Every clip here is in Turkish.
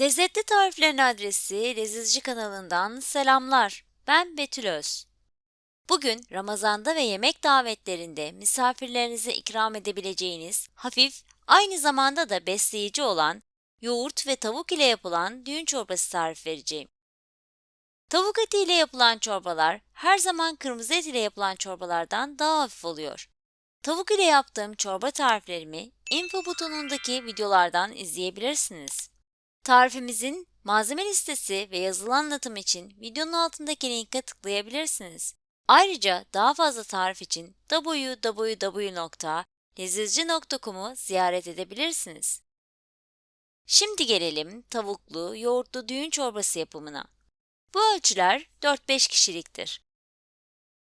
Lezzetli Tariflerin adresi Lezizci kanalından selamlar. Ben Betül Öz. Bugün Ramazan'da ve yemek davetlerinde misafirlerinize ikram edebileceğiniz hafif, aynı zamanda da besleyici olan yoğurt ve tavuk ile yapılan düğün çorbası tarif vereceğim. Tavuk eti ile yapılan çorbalar her zaman kırmızı et ile yapılan çorbalardan daha hafif oluyor. Tavuk ile yaptığım çorba tariflerimi info butonundaki videolardan izleyebilirsiniz. Tarifimizin malzeme listesi ve yazılı anlatım için videonun altındaki linke tıklayabilirsiniz. Ayrıca daha fazla tarif için www.lezizci.com'u ziyaret edebilirsiniz. Şimdi gelelim tavuklu, yoğurtlu düğün çorbası yapımına. Bu ölçüler 4-5 kişiliktir.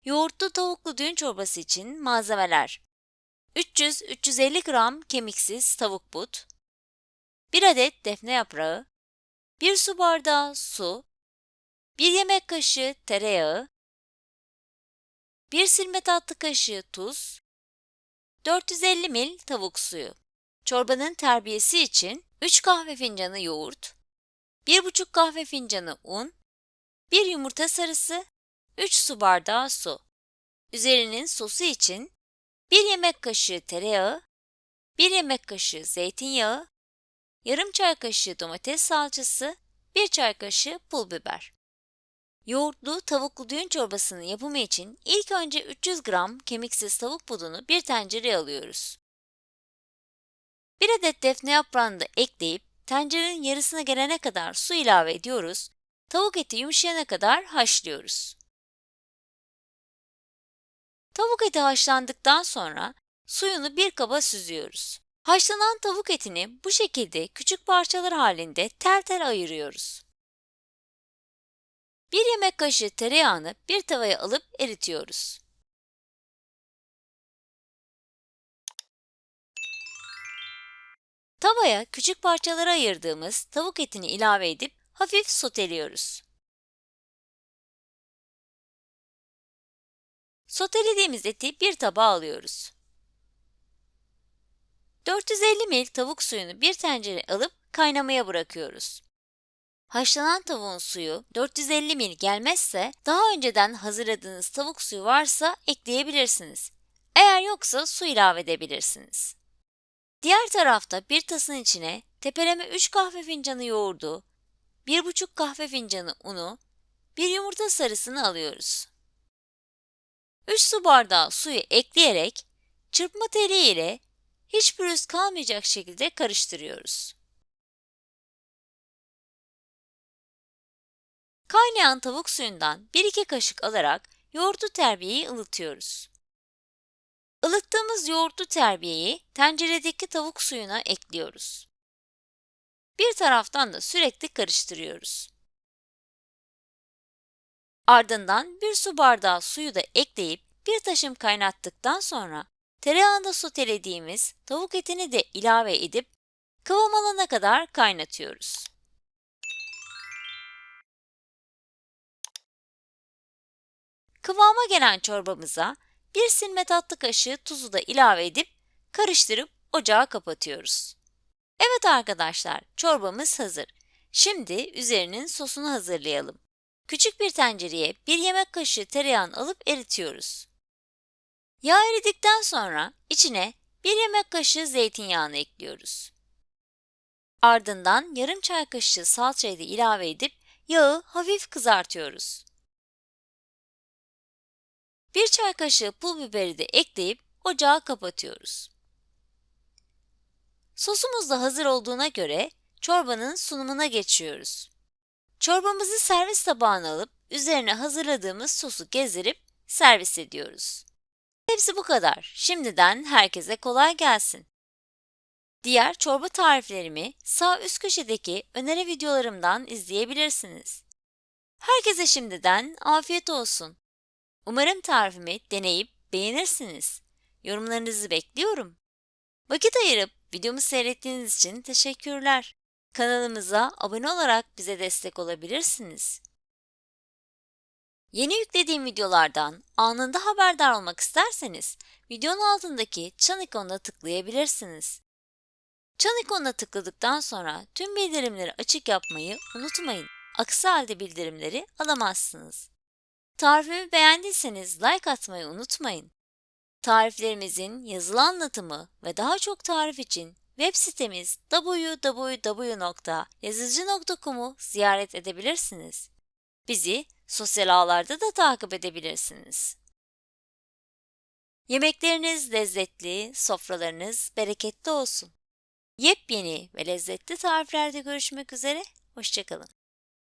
Yoğurtlu tavuklu düğün çorbası için malzemeler 300-350 gram kemiksiz tavuk but, 1 adet defne yaprağı, 1 su bardağı su, 1 yemek kaşığı tereyağı, 1 silme tatlı kaşığı tuz, 450 ml tavuk suyu. Çorbanın terbiyesi için 3 kahve fincanı yoğurt, 1,5 kahve fincanı un, 1 yumurta sarısı, 3 su bardağı su. Üzerinin sosu için 1 yemek kaşığı tereyağı, 1 yemek kaşığı zeytinyağı, yarım çay kaşığı domates salçası, 1 çay kaşığı pul biber. Yoğurtlu tavuklu düğün çorbasının yapımı için ilk önce 300 gram kemiksiz tavuk budunu bir tencereye alıyoruz. 1 adet defne yaprağını da ekleyip tencerenin yarısına gelene kadar su ilave ediyoruz. Tavuk eti yumuşayana kadar haşlıyoruz. Tavuk eti haşlandıktan sonra suyunu bir kaba süzüyoruz. Haşlanan tavuk etini bu şekilde küçük parçalar halinde tel tel ayırıyoruz. Bir yemek kaşığı tereyağını bir tavaya alıp eritiyoruz. Tavaya küçük parçalara ayırdığımız tavuk etini ilave edip hafif soteliyoruz. Sotelediğimiz eti bir tabağa alıyoruz. 450 ml tavuk suyunu bir tencereye alıp kaynamaya bırakıyoruz. Haşlanan tavuğun suyu 450 ml gelmezse daha önceden hazırladığınız tavuk suyu varsa ekleyebilirsiniz. Eğer yoksa su ilave edebilirsiniz. Diğer tarafta bir tasın içine tepeleme 3 kahve fincanı yoğurdu, 1,5 kahve fincanı unu, 1 yumurta sarısını alıyoruz. 3 su bardağı suyu ekleyerek çırpma teli ile hiç pürüz kalmayacak şekilde karıştırıyoruz. Kaynayan tavuk suyundan 1-2 kaşık alarak yoğurtlu terbiyeyi ılıtıyoruz. Ilıttığımız yoğurtlu terbiyeyi tenceredeki tavuk suyuna ekliyoruz. Bir taraftan da sürekli karıştırıyoruz. Ardından bir su bardağı suyu da ekleyip bir taşım kaynattıktan sonra tereyağında sotelediğimiz tavuk etini de ilave edip kıvam alana kadar kaynatıyoruz. Kıvama gelen çorbamıza bir silme tatlı kaşığı tuzu da ilave edip karıştırıp ocağı kapatıyoruz. Evet arkadaşlar, çorbamız hazır. Şimdi üzerinin sosunu hazırlayalım. Küçük bir tencereye bir yemek kaşığı tereyağını alıp eritiyoruz. Yağ eridikten sonra içine bir yemek kaşığı zeytinyağını ekliyoruz. Ardından yarım çay kaşığı salçayı da ilave edip yağı hafif kızartıyoruz. Bir çay kaşığı pul biberi de ekleyip ocağı kapatıyoruz. Sosumuz da hazır olduğuna göre çorbanın sunumuna geçiyoruz. Çorbamızı servis tabağına alıp üzerine hazırladığımız sosu gezdirip servis ediyoruz. Hepsi bu kadar. Şimdiden herkese kolay gelsin. Diğer çorba tariflerimi sağ üst köşedeki öneri videolarımdan izleyebilirsiniz. Herkese şimdiden afiyet olsun. Umarım tarifimi deneyip beğenirsiniz. Yorumlarınızı bekliyorum. Vakit ayırıp videomu seyrettiğiniz için teşekkürler. Kanalımıza abone olarak bize destek olabilirsiniz. Yeni yüklediğim videolardan anında haberdar olmak isterseniz videonun altındaki çan ikonuna tıklayabilirsiniz. Çan ikonuna tıkladıktan sonra tüm bildirimleri açık yapmayı unutmayın. Aksi halde bildirimleri alamazsınız. Tarifimi beğendiyseniz like atmayı unutmayın. Tariflerimizin yazılı anlatımı ve daha çok tarif için web sitemiz www.yazıcı.com'u ziyaret edebilirsiniz. Bizi sosyal ağlarda da takip edebilirsiniz. Yemekleriniz lezzetli, sofralarınız bereketli olsun. Yepyeni ve lezzetli tariflerde görüşmek üzere, hoşçakalın.